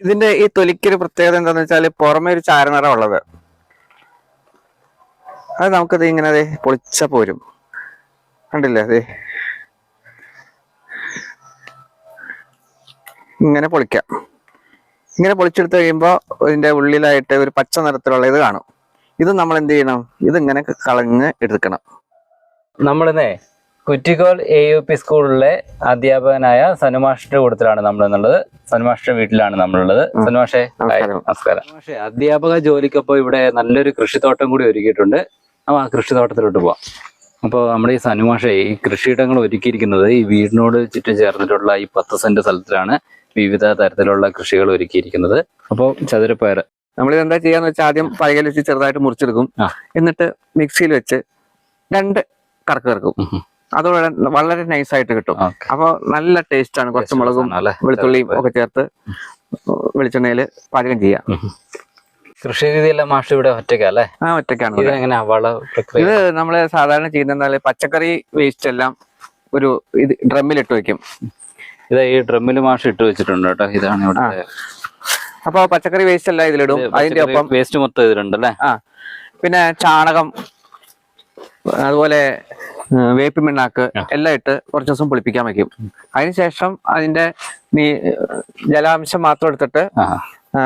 ഇതിന്റെ ഈ തൊലിക്കൊരു പ്രത്യേകത എന്താന്ന് വെച്ചാൽ പുറമെ ഒരു ചാരനിറം ഉള്ളത്. അത് നമുക്കത് ഇങ്ങനെ അതെ പൊളിച്ച പോരും. കണ്ടില്ലേ അതെ ഇങ്ങനെ പൊളിക്കാം. ഇങ്ങനെ പൊളിച്ചെടുത്ത് കഴിയുമ്പോൾ ഇതിന്റെ ഉള്ളിലായിട്ട് ഒരു പച്ച നിറത്തിലുള്ള ഇത് കാണും. ഇത് നമ്മൾ എന്ത് ചെയ്യണം? ഇത് ഇങ്ങനെ കളഞ്ഞ് എടുക്കണം. നമ്മളിന്നേ കുറ്റിക്കോൽ എ യു പി സ്കൂളിലെ അധ്യാപകനായ സനുമാഷിന്റെ കൂട്ടത്തിലാണ് നമ്മൾ എന്നുള്ളത് സനുമാഷിന്റെ വീട്ടിലാണ് നമ്മളുള്ളത്. സനുമാഷെ നമസ്കാരം. പക്ഷേ അധ്യാപക ജോലിക്കൊപ്പം ഇവിടെ നല്ലൊരു കൃഷിത്തോട്ടം കൂടി ഒരുക്കിയിട്ടുണ്ട്. അപ്പൊ ആ കൃഷിത്തോട്ടത്തിലോട്ട് പോവാം. അപ്പോൾ നമ്മുടെ ഈ സനുമാഷെ ഈ കൃഷിയിടങ്ങൾ ഒരുക്കിയിരിക്കുന്നത് ഈ വീടിനോട് ചുറ്റും ചേർന്നിട്ടുള്ള ഈ പത്ത് സെന്റ് സ്ഥലത്തിലാണ് വിവിധ തരത്തിലുള്ള കൃഷികൾ ഒരുക്കിയിരിക്കുന്നത്. അപ്പോൾ ചതുരപ്പയർ നമ്മളിത് എന്താ ചെയ്യാന്ന് വെച്ചാൽ ആദ്യം പഴകയിൽ വെച്ച് ചെറുതായിട്ട് മുറിച്ചെടുക്കും. എന്നിട്ട് മിക്സിയിൽ വെച്ച് രണ്ട് കറക്ക് കറക്കും. അത് വളരെ- നൈസ് ആയിട്ട് കിട്ടും. അപ്പൊ നല്ല ടേസ്റ്റ് ആണ്. കുറച്ച് മുളകും വെളുത്തുള്ളിയും ഒക്കെ ചേർത്ത് വെളിച്ചെണ്ണയിൽ പാചകം ചെയ്യാം. കൃഷി രീതിയെല്ലാം മാഷ് ഇവിടെ ഒറ്റയ്ക്കല്ലേ ആ ഒറ്റയ്ക്കാണ് പ്രക്രിയ? ഇത് നമ്മൾ സാധാരണ ചെയ്യുന്ന പച്ചക്കറി വേസ്റ്റ് എല്ലാം ഒരു ഇത് ഡ്രമ്മിലിട്ട് വെക്കും. ഇതാ ഈ ഡ്രമ്മിൽ മാഷ് ഇട്ട് വെച്ചിട്ടുണ്ട് കേട്ടോ. ഇതാണ് ഇവിടെ അപ്പൊ പച്ചക്കറി വേസ്റ്റ് എല്ലാം ഇതിലിടും. അതിന്റെ ഒപ്പം വേസ്റ്റ് മൊത്തം ഇതിലുണ്ടല്ലേ ആ. പിന്നെ ചാണകം അതുപോലെ ആ, മിണ്ണാക്ക് എല്ലാം ഇട്ട് കുറച്ച് ദിവസം പുളിപ്പിക്കാൻ വെക്കും. അതിനുശേഷം അതിന്റെ നീ ജലാംശം മാത്രം എടുത്തിട്ട്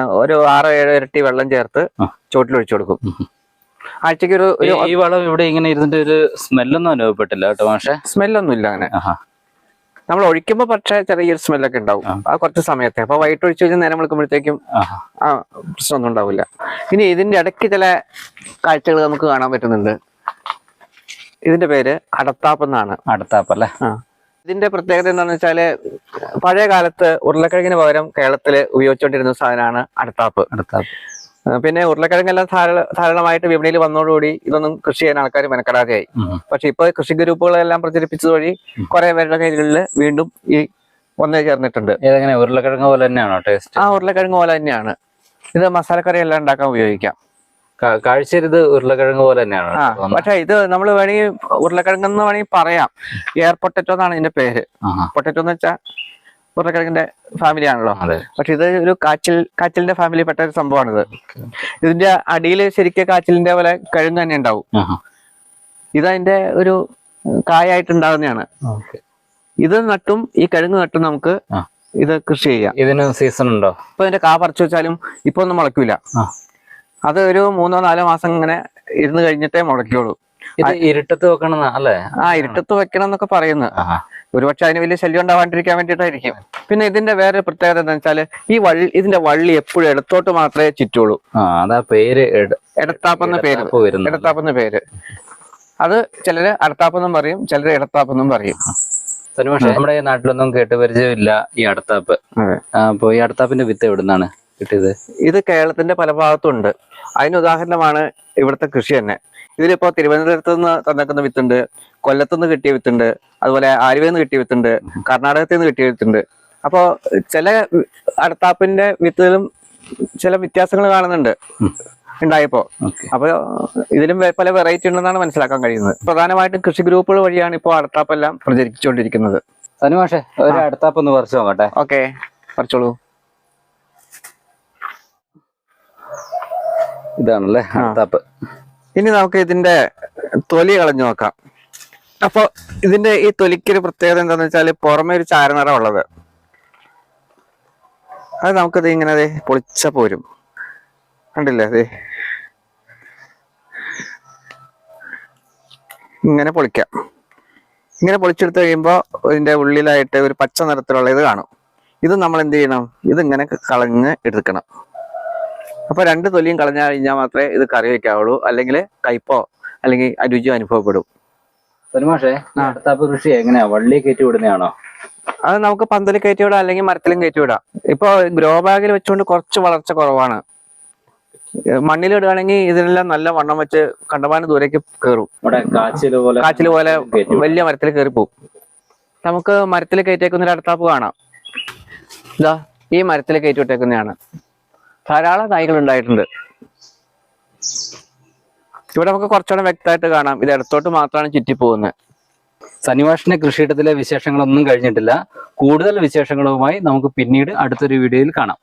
ഒരു ആറോ ഏഴോ ഇരട്ടി വെള്ളം ചേർത്ത്. ചോട്ടിൽ ഒഴിച്ചു കൊടുക്കും. ആഴ്ചക്ക് ഒരു ഈ- വളം ഇവിടെ ഇങ്ങനെ ഇരുന്നിട്ട് ഒരു സ്മെല്ലൊന്നും അനുഭവപ്പെട്ടില്ല കേട്ടോ പക്ഷെ സ്മെല്ലൊന്നും ഇല്ല അങ്ങനെ. നമ്മൾ ഒഴിക്കുമ്പോൾ പക്ഷേ ചെറിയൊരു സ്മെല്ലൊക്കെ ഉണ്ടാവും. ആ. കുറച്ച് സമയത്തെ. അപ്പൊ വൈകിട്ട് ഒഴിച്ചു കഴിഞ്ഞാൽ നേരം വിളിക്കുമ്പോഴത്തേക്കും ആ പ്രശ്നമൊന്നും ഉണ്ടാവില്ല. ഇനി ഇതിന്റെ ഇടയ്ക്ക് ചില കാഴ്ചകൾ നമുക്ക് കാണാൻ പറ്റുന്നുണ്ട്. ഇതിന്റെ പേര് അടത്താപ്പ് എന്നാണ്. അടത്താപ്പ് അല്ലേ? ഇതിന്റെ പ്രത്യേകത എന്താണെന്ന് വെച്ചാൽ പഴയ കാലത്ത് ഉരുളക്കിഴങ്ങിന് പകരം കേരളത്തിൽ ഉപയോഗിച്ചുകൊണ്ടിരുന്ന സാധനമാണ് അടത്താപ്പ്. അടത്താപ്പ്. പിന്നെ ഉരുളക്കിഴങ്ങെല്ലാം ധാരാള ധാരാളമായിട്ട് വിപണിയിൽ വന്നതോടുകൂടി ഇതൊന്നും കൃഷി ചെയ്യാൻ ആൾക്കാർ മെനക്കെടാതെയായി. പക്ഷെ ഇപ്പൊ കൃഷി ഗ്രൂപ്പുകളെല്ലാം പ്രചരിപ്പിച്ചത് വഴി കുറെ പേരുടെ കൈകളിൽ വീണ്ടും ഈ ഒന്നേ ചേർന്നിട്ടുണ്ട്. ഉരുളക്കിഴങ്ങ് പോലെ തന്നെയാണോ ടേസ്റ്റ്? ആ ഉരുളക്കിഴങ്ങ് പോലെ തന്നെയാണ്. ഇത് മസാലക്കറി എല്ലാം ഉണ്ടാക്കാൻ ഉപയോഗിക്കാം. കാഴ്ചയിൽ ഇത് ഉരുളക്കിഴങ്ങ് പോലെ തന്നെയാണ്. പക്ഷെ ഇത് നമ്മൾ വേണമെങ്കിൽ ഉരുളക്കിഴങ്ങ് എന്ന് വേണമെങ്കിൽ പറയാം. എയർ പൊട്ടറ്റോ എന്നാണ് ഇതിന്റെ പേര്. പൊട്ടറ്റോ എന്ന് വെച്ചാൽ ഉരുളക്കിഴങ്ങിന്റെ ഫാമിലി ആണല്ലോ. പക്ഷെ ഇത് ഒരു കാച്ചിൽ കാച്ചിലിന്റെ ഫാമിലി പെട്ട ഒരു സംഭവമാണിത്. ഇതിന്റെ അടിയിൽ ശരിക്കും കാച്ചിലിന്റെ പോലെ കിഴങ്ങ് തന്നെ ഉണ്ടാവും. ഇതതിന്റെ ഒരു കായായിട്ട് ഉണ്ടാകുന്നതാണ്. ഇത് നട്ടും ഈ കിഴങ്ങ് നട്ടും നമുക്ക് ഇത് കൃഷി ചെയ്യാം. ഇതിന് സീസൺ ഉണ്ടോ? ഇപ്പൊ ഇതിന്റെ കാ പറിച്ചു വെച്ചാലും ഇപ്പൊ ഒന്നും മുളയ്ക്കൂല. ആ. അത് ഒരു മൂന്നോ നാലോ മാസം ഇങ്ങനെ ഇരുന്ന് കഴിഞ്ഞിട്ടേ മുളയ്ക്കുള്ളൂ ഇത് ഇരുട്ടത്ത് വെക്കണം അല്ലേ? ആ ഇരുട്ടത്ത് വെക്കണം എന്നൊക്കെ പറയുന്നു. ഒരുപക്ഷെ അതിന് വലിയ ശല്യം ഉണ്ടാവാണ്ടിരിക്കാൻ വേണ്ടിയിട്ടായിരിക്കും. പിന്നെ ഇതിന്റെ വേറെ പ്രത്യേകത എന്താ വെച്ചാൽ ഈ വള്ളി ഇതിന്റെ വള്ളി എപ്പോഴും ഇടത്തോട്ട് മാത്രമേ ചുറ്റുള്ളൂ. അതാ പേര് എട- ഇടത്താപ്പെന്ന പേര്. എടത്താപ്പെന്ന ഇടത്താപ്പെന്ന പേര്. അത് ചിലര് അടത്താപ്പെന്നും പറയും ചിലര് ഇടത്താപ്പെന്നും പറയും. സനുമാഷെ നമ്മുടെ നാട്ടിലൊന്നും കേട്ടുപരിചയമില്ല ഈ അടുത്താപ്പ്. അപ്പൊ ഈ അടുത്താപ്പിന്റെ വിത്ത് എവിടുന്നാണ്? കിട്ടിയത്. ഇത് കേരളത്തിന്റെ പല ഭാഗത്തുണ്ട്. അതിന് ഉദാഹരണമാണ് ഇവിടുത്തെ കൃഷി തന്നെ. ഇതിലിപ്പോ തിരുവനന്തപുരത്ത് നിന്ന് തന്നേക്കുന്ന വിത്തുണ്ട് കൊല്ലത്തു നിന്ന് കിട്ടിയ വിത്തുണ്ട് അതുപോലെ ആലുവയിൽ നിന്ന് കിട്ടിയ വിത്തുണ്ട് കർണാടകത്തിൽ നിന്ന് കിട്ടിയ വിത്തുണ്ട്. അപ്പോ ചില അടുത്താപ്പിന്റെ വിത്തുകളും ചില വ്യത്യാസങ്ങൾ കാണുന്നുണ്ട്. ഉണ്ടായപ്പോ. അപ്പൊ ഇതിലും പല വെറൈറ്റി ഉണ്ടെന്നാണ് മനസ്സിലാക്കാൻ കഴിയുന്നത്. പ്രധാനമായിട്ടും കൃഷി ഗ്രൂപ്പുകൾ വഴിയാണ് ഇപ്പോൾ അടുത്താപ്പെല്ലാം പ്രചരിപ്പിച്ചുകൊണ്ടിരിക്കുന്നത്. സനുമാഷെ ഒരു അടുത്താപ്പൊന്ന് പറിച്ചു നോക്കട്ടെ. ഓക്കെ പറിച്ചോളൂ. ഇതാണല്ലേ? താപ്പ് ഇനി നമുക്ക് ഇതിന്റെ തൊലി കളഞ്ഞു നോക്കാം. അപ്പൊ ഇതിന്റെ ഈ തൊലിക്കൊരു പ്രത്യേകത എന്താന്ന് വെച്ചാൽ പുറമെ ഒരു ചാരനിറം ഉള്ളത്. അത് നമുക്കത് ഇങ്ങനെ അതെ പൊളിച്ച പോരും. കണ്ടില്ലേ അതെ ഇങ്ങനെ പൊളിക്കാം. ഇങ്ങനെ പൊളിച്ചെടുത്ത് കഴിയുമ്പോൾ ഇതിന്റെ ഉള്ളിലായിട്ട് ഒരു പച്ച നിറത്തിലുള്ള ഇത് കാണും. ഇത് നമ്മൾ എന്ത് ചെയ്യണം? ഇത് ഇങ്ങനെ കളഞ്ഞ് എടുക്കണം. അപ്പൊ രണ്ട് തൊലിയും കളഞ്ഞു കഴിഞ്ഞാൽ മാത്രമേ ഇത് കറി വെക്കാവുള്ളൂ. അല്ലെങ്കിൽ കയ്പോ അല്ലെങ്കിൽ അരുചിയോ അനുഭവപ്പെടും. കൃഷി എങ്ങനെയാ? വള്ളി കയറ്റി വിടുന്നതാണോ? അത് നമുക്ക് പന്തലിൽ കയറ്റി വിടാം അല്ലെങ്കിൽ മരത്തിലും കയറ്റി വിടാം. ഇപ്പൊ ഗ്രോ ബാഗിൽ വെച്ചുകൊണ്ട് കുറച്ച് വളർച്ച കുറവാണ്. മണ്ണിൽ ഇടുകയാണെങ്കിൽ ഇതിനെല്ലാം നല്ല വണ്ണം വെച്ച് കണ്ടമാനം ദൂരേക്ക് കയറും കാച്ചിൽ പോലെ വലിയ മരത്തിൽ കയറി പോകും നമുക്ക് മരത്തിൽ കയറ്റിയേക്കുന്ന ഒരു അടുത്താപ്പ് കാണാം. ഇതാ ഈ മരത്തിൽ കയറ്റി വിട്ടേക്കുന്നതാണ്. ധാരാളം തൈകൾ ഉണ്ടായിട്ടുണ്ട്. ഇവിടെ നമുക്ക് കുറച്ചുകൂടെ വ്യക്തമായിട്ട് കാണാം. ഇത് ഇടത്തോട്ട് മാത്രമാണ് ചുറ്റി പോകുന്നത് സനിവാഷിന്റെ കൃഷിയിടത്തിലെ വിശേഷങ്ങളൊന്നും കഴിഞ്ഞിട്ടില്ല. കൂടുതൽ വിശേഷങ്ങളുമായി നമുക്ക് പിന്നീട് അടുത്തൊരു വീഡിയോയിൽ കാണാം.